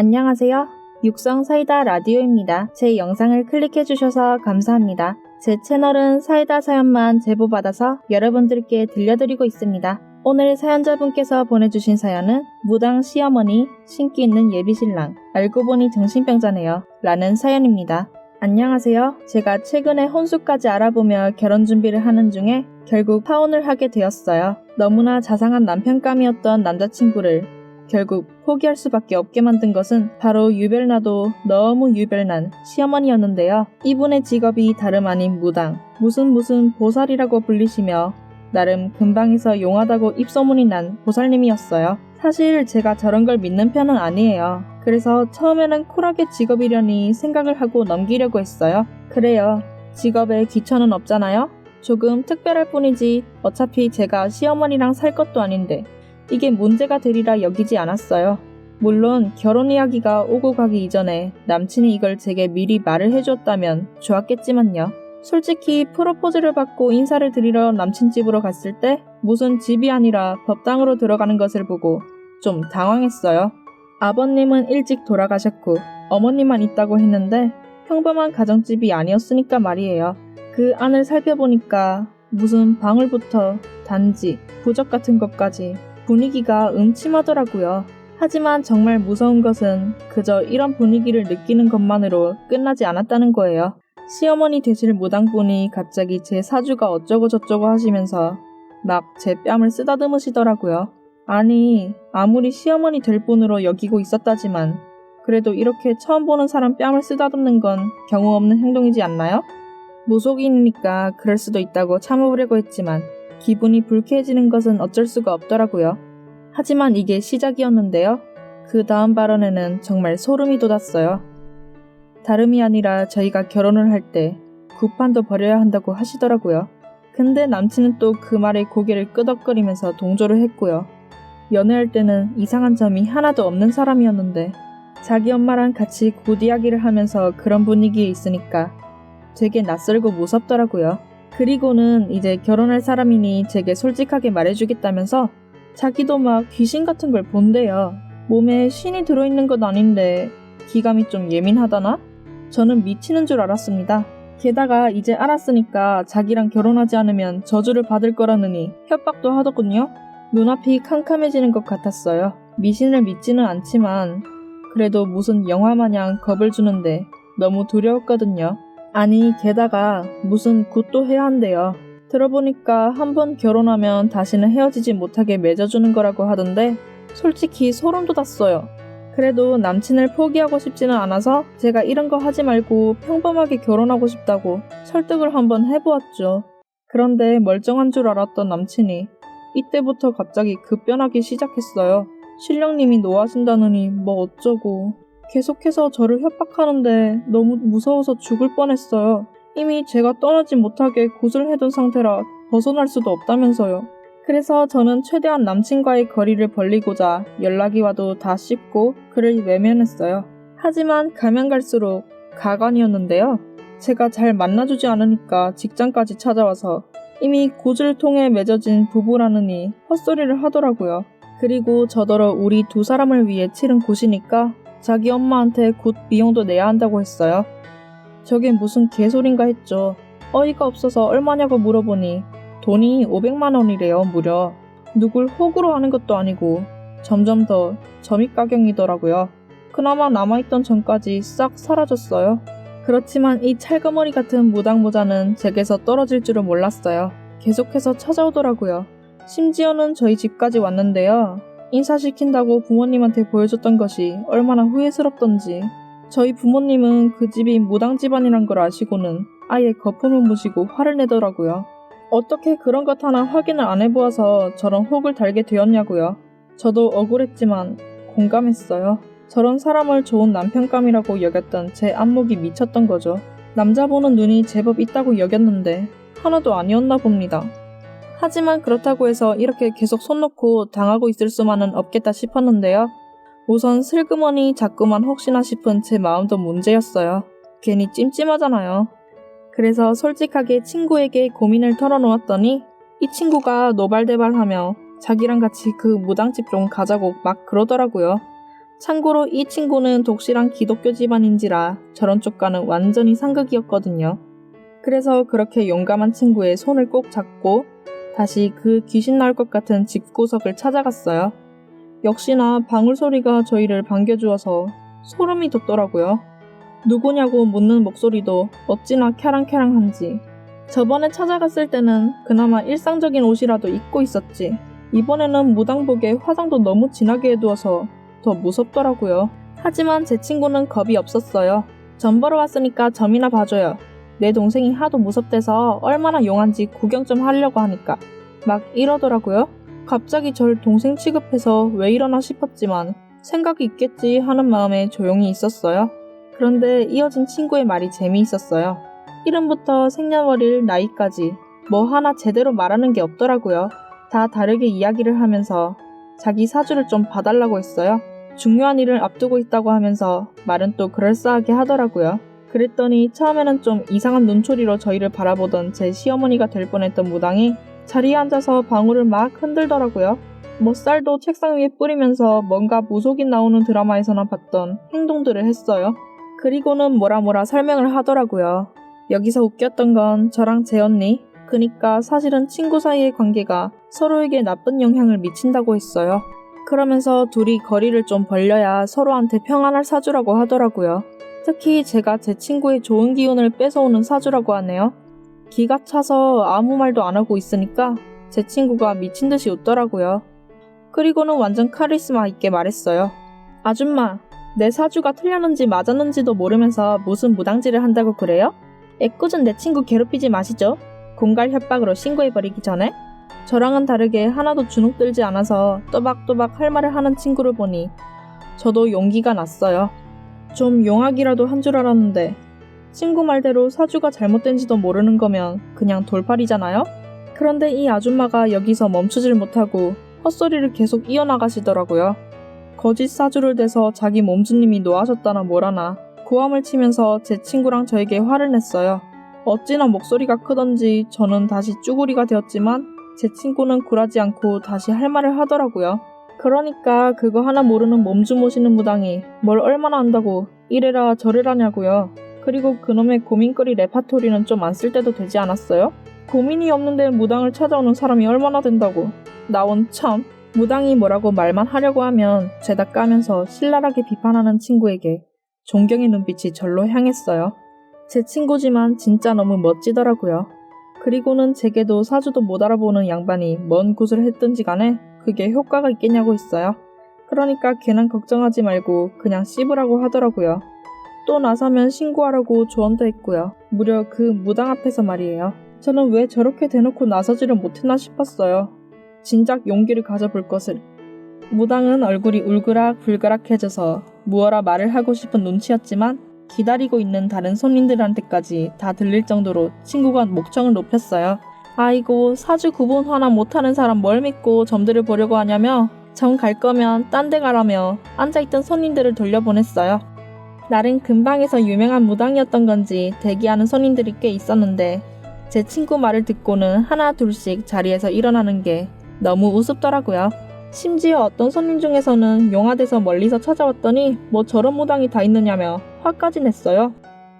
안녕하세요. 육성 사이다 라디오입니다. 제 영상을 클릭해 주셔서 감사합니다. 제 채널은 사이다 사연만 제보받아서 여러분들께 들려드리고 있습니다. 오늘 사연자분께서 보내주신 사연은 무당 시어머니, 신기 있는 예비신랑, 알고 보니 정신병자네요. 라는 사연입니다. 안녕하세요. 제가 최근에 혼수까지 알아보며 결혼 준비를 하는 중에 결국 파혼을 하게 되었어요. 너무나 자상한 남편감이었던 남자친구를 결국 포기할 수밖에 없게 만든 것은 바로 유별나도 너무 유별난 시어머니였는데요. 이분의 직업이 다름 아닌 무당, 무슨 무슨 보살이라고 불리시며 나름 근방에서 용하다고 입소문이 난 보살님이었어요. 사실 제가 저런 걸 믿는 편은 아니에요. 그래서 처음에는 쿨하게 직업이려니 생각을 하고 넘기려고 했어요. 그래요. 직업에 기천은 없잖아요? 조금 특별할 뿐이지 어차피 제가 시어머니랑 살 것도 아닌데 이게 문제가 되리라 여기지 않았어요. 물론 결혼 이야기가 오고 가기 이전에 남친이 이걸 제게 미리 말을 해줬다면 좋았겠지만요. 솔직히 프로포즈를 받고 인사를 드리러 남친 집으로 갔을 때 무슨 집이 아니라 법당으로 들어가는 것을 보고 좀 당황했어요. 아버님은 일찍 돌아가셨고 어머니만 있다고 했는데 평범한 가정집이 아니었으니까 말이에요. 그 안을 살펴보니까 무슨 방울부터 단지, 부적 같은 것까지 분위기가 음침하더라고요. 하지만 정말 무서운 것은 그저 이런 분위기를 느끼는 것만으로 끝나지 않았다는 거예요. 시어머니 되실 무당분이 갑자기 제 사주가 어쩌고저쩌고 하시면서 막 제 뺨을 쓰다듬으시더라고요. 아니, 아무리 시어머니 될 분으로 여기고 있었다지만 그래도 이렇게 처음 보는 사람 뺨을 쓰다듬는 건 경우 없는 행동이지 않나요? 무속인이니까 그럴 수도 있다고 참아보려고 했지만 기분이 불쾌해지는 것은 어쩔 수가 없더라고요. 하지만 이게 시작이었는데요. 그 다음 발언에는 정말 소름이 돋았어요. 다름이 아니라 저희가 결혼을 할 때 구판도 버려야 한다고 하시더라고요. 근데 남친은 또 그 말에 고개를 끄덕거리면서 동조를 했고요. 연애할 때는 이상한 점이 하나도 없는 사람이었는데 자기 엄마랑 같이 굿 이야기를 하면서 그런 분위기에 있으니까 되게 낯설고 무섭더라고요. 그리고는 이제 결혼할 사람이니 제게 솔직하게 말해주겠다면서 자기도 막 귀신 같은 걸 본대요. 몸에 신이 들어있는 건 아닌데 기감이 좀 예민하다나? 저는 미치는 줄 알았습니다. 게다가 이제 알았으니까 자기랑 결혼하지 않으면 저주를 받을 거라느니 협박도 하더군요. 눈앞이 캄캄해지는 것 같았어요. 미신을 믿지는 않지만 그래도 무슨 영화 마냥 겁을 주는데 너무 두려웠거든요. 아니, 게다가 무슨 굿도 해야 한대요. 들어보니까 한 번 결혼하면 다시는 헤어지지 못하게 맺어주는 거라고 하던데 솔직히 소름 돋았어요. 그래도 남친을 포기하고 싶지는 않아서 제가 이런 거 하지 말고 평범하게 결혼하고 싶다고 설득을 한번 해보았죠. 그런데 멀쩡한 줄 알았던 남친이 이때부터 갑자기 급변하기 시작했어요. 신령님이 노하신다느니 뭐 어쩌고 계속해서 저를 협박하는데 너무 무서워서 죽을 뻔했어요. 이미 제가 떠나지 못하게 굿을 해둔 상태라 벗어날 수도 없다면서요. 그래서 저는 최대한 남친과의 거리를 벌리고자 연락이 와도 다 씹고 그를 외면했어요. 하지만 가면 갈수록 가관이었는데요. 제가 잘 만나주지 않으니까 직장까지 찾아와서 이미 굿을 통해 맺어진 부부라느니 헛소리를 하더라고요. 그리고 저더러 우리 두 사람을 위해 치른 굿이니까 자기 엄마한테 굿 비용도 내야 한다고 했어요. 저게 무슨 개소린가 했죠. 어이가 없어서 얼마냐고 물어보니 돈이 500만 원이래요, 무려. 누굴 호구로 하는 것도 아니고 점점 더 점입가경이더라고요. 그나마 남아있던 전까지 싹 사라졌어요. 그렇지만 이 찰거머리 같은 무당모자는 제게서 떨어질 줄은 몰랐어요. 계속해서 찾아오더라고요. 심지어는 저희 집까지 왔는데요. 인사시킨다고 부모님한테 보여줬던 것이 얼마나 후회스럽던지. 저희 부모님은 그 집이 무당 집안이란 걸 아시고는 아예 거품을 무시고 화를 내더라고요. 어떻게 그런 것 하나 확인을 안 해보아서 저런 혹을 달게 되었냐고요. 저도 억울했지만 공감했어요. 저런 사람을 좋은 남편감이라고 여겼던 제 안목이 미쳤던 거죠. 남자 보는 눈이 제법 있다고 여겼는데 하나도 아니었나 봅니다. 하지만 그렇다고 해서 이렇게 계속 손 놓고 당하고 있을 수만은 없겠다 싶었는데요. 우선 슬그머니 자꾸만 혹시나 싶은 제 마음도 문제였어요. 괜히 찜찜하잖아요. 그래서 솔직하게 친구에게 고민을 털어놓았더니 이 친구가 노발대발하며 자기랑 같이 그 무당집 좀 가자고 막 그러더라고요. 참고로 이 친구는 독실한 기독교 집안인지라 저런 쪽과는 완전히 상극이었거든요. 그래서 그렇게 용감한 친구의 손을 꼭 잡고 다시 그 귀신 나올 것 같은 집구석을 찾아갔어요. 역시나 방울 소리가 저희를 반겨주어서 소름이 돋더라고요. 누구냐고 묻는 목소리도 어찌나 캬랑캬랑한지. 저번에 찾아갔을 때는 그나마 일상적인 옷이라도 입고 있었지. 이번에는 무당복에 화장도 너무 진하게 해두어서 더 무섭더라고요. 하지만 제 친구는 겁이 없었어요. 점 보러 왔으니까 점이나 봐줘요. 내 동생이 하도 무섭대서 얼마나 용한지 구경 좀 하려고 하니까 막 이러더라고요. 갑자기 절 동생 취급해서 왜 이러나 싶었지만 생각이 있겠지 하는 마음에 조용히 있었어요. 그런데 이어진 친구의 말이 재미있었어요. 이름부터 생년월일, 나이까지 뭐 하나 제대로 말하는 게 없더라고요. 다 다르게 이야기를 하면서 자기 사주를 좀 봐달라고 했어요. 중요한 일을 앞두고 있다고 하면서 말은 또 그럴싸하게 하더라고요. 그랬더니 처음에는 좀 이상한 눈초리로 저희를 바라보던 제 시어머니가 될 뻔했던 무당이 자리에 앉아서 방울을 막 흔들더라고요. 뭐 쌀도 책상 위에 뿌리면서 뭔가 무속인 나오는 드라마에서나 봤던 행동들을 했어요. 그리고는 뭐라 뭐라 설명을 하더라고요. 여기서 웃겼던 건 저랑 제 언니, 그니까 사실은 친구 사이의 관계가 서로에게 나쁜 영향을 미친다고 했어요. 그러면서 둘이 거리를 좀 벌려야 서로한테 평안할 사주라고 하더라고요. 특히 제가 제 친구의 좋은 기운을 뺏어오는 사주라고 하네요. 기가 차서 아무 말도 안 하고 있으니까 제 친구가 미친 듯이 웃더라고요. 그리고는 완전 카리스마 있게 말했어요. 아줌마, 내 사주가 틀렸는지 맞았는지도 모르면서 무슨 무당질을 한다고 그래요? 애꿎은 내 친구 괴롭히지 마시죠. 공갈 협박으로 신고해버리기 전에? 저랑은 다르게 하나도 주눅 들지 않아서 또박또박 할 말을 하는 친구를 보니 저도 용기가 났어요. 좀 용하기라도 한 줄 알았는데 친구 말대로 사주가 잘못된지도 모르는 거면 그냥 돌팔이잖아요? 그런데 이 아줌마가 여기서 멈추질 못하고 헛소리를 계속 이어나가시더라고요. 거짓 사주를 대서 자기 몸주님이 노하셨다나 뭐라나 고함을 치면서 제 친구랑 저에게 화를 냈어요. 어찌나 목소리가 크던지 저는 다시 쭈구리가 되었지만 제 친구는 굴하지 않고 다시 할 말을 하더라고요. 그러니까 그거 하나 모르는 몸주 모시는 무당이 뭘 얼마나 안다고 이래라 저래라냐고요. 그리고 그놈의 고민거리 레파토리는 좀 안 쓸 때도 되지 않았어요? 고민이 없는데 무당을 찾아오는 사람이 얼마나 된다고. 나온 참. 무당이 뭐라고 말만 하려고 하면 죄다 까면서 신랄하게 비판하는 친구에게 존경의 눈빛이 절로 향했어요. 제 친구지만 진짜 너무 멋지더라고요. 그리고는 제게도 사주도 못 알아보는 양반이 뭔 굿을 했든지 간에 그게 효과가 있겠냐고 했어요. 그러니까 괜한 걱정하지 말고 그냥 씹으라고 하더라고요. 또 나서면 신고하라고 조언도 했고요. 무려 그 무당 앞에서 말이에요. 저는 왜 저렇게 대놓고 나서지를 못했나 싶었어요. 진작 용기를 가져볼 것을. 무당은 얼굴이 울그락 불그락해져서 무어라 말을 하고 싶은 눈치였지만 기다리고 있는 다른 손님들한테까지 다 들릴 정도로 친구가 목청을 높였어요. 아이고 사주 구분 하나 못하는 사람 뭘 믿고 점들을 보려고 하냐며 점갈 거면 딴 데 가라며 앉아있던 손님들을 돌려보냈어요. 날은 근방에서 유명한 무당이었던 건지 대기하는 손님들이 꽤 있었는데 제 친구 말을 듣고는 하나 둘씩 자리에서 일어나는 게 너무 우습더라고요. 심지어 어떤 손님 중에서는 용화돼서 멀리서 찾아왔더니 뭐 저런 무당이 다 있느냐며 화까지 냈어요.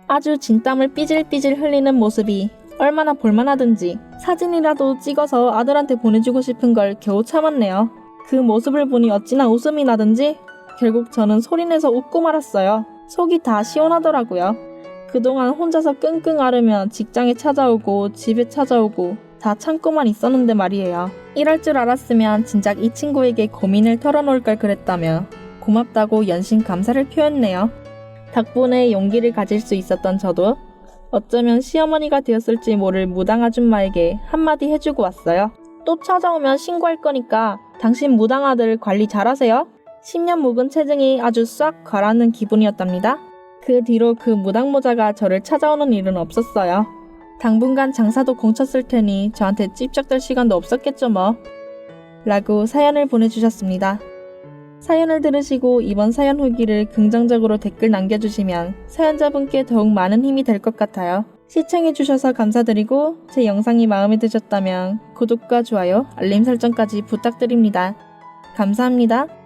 아주 진땀을 삐질삐질 흘리는 모습이 얼마나 볼만하든지 사진이라도 찍어서 아들한테 보내주고 싶은 걸 겨우 참았네요. 그 모습을 보니 어찌나 웃음이 나든지 결국 저는 소리내서 웃고 말았어요. 속이 다 시원하더라고요. 그동안 혼자서 끙끙 앓으며 직장에 찾아오고 집에 찾아오고 다 참고만 있었는데 말이에요. 이럴 줄 알았으면 진작 이 친구에게 고민을 털어놓을 걸 그랬다며 고맙다고 연신 감사를 표했네요. 덕분에 용기를 가질 수 있었던 저도 어쩌면 시어머니가 되었을지 모를 무당 아줌마에게 한마디 해주고 왔어요. 또 찾아오면 신고할 거니까 당신 무당 아들 관리 잘하세요. 10년 묵은 체증이 아주 싹 가라앉는 기분이었답니다. 그 뒤로 그 무당 모자가 저를 찾아오는 일은 없었어요. 당분간 장사도 공쳤을 테니 저한테 찝쩍댈 시간도 없었겠죠 뭐. 라고 사연을 보내주셨습니다. 사연을 들으시고 이번 사연 후기를 긍정적으로 댓글 남겨주시면 사연자분께 더욱 많은 힘이 될 것 같아요. 시청해주셔서 감사드리고 제 영상이 마음에 드셨다면 구독과 좋아요, 알림 설정까지 부탁드립니다. 감사합니다.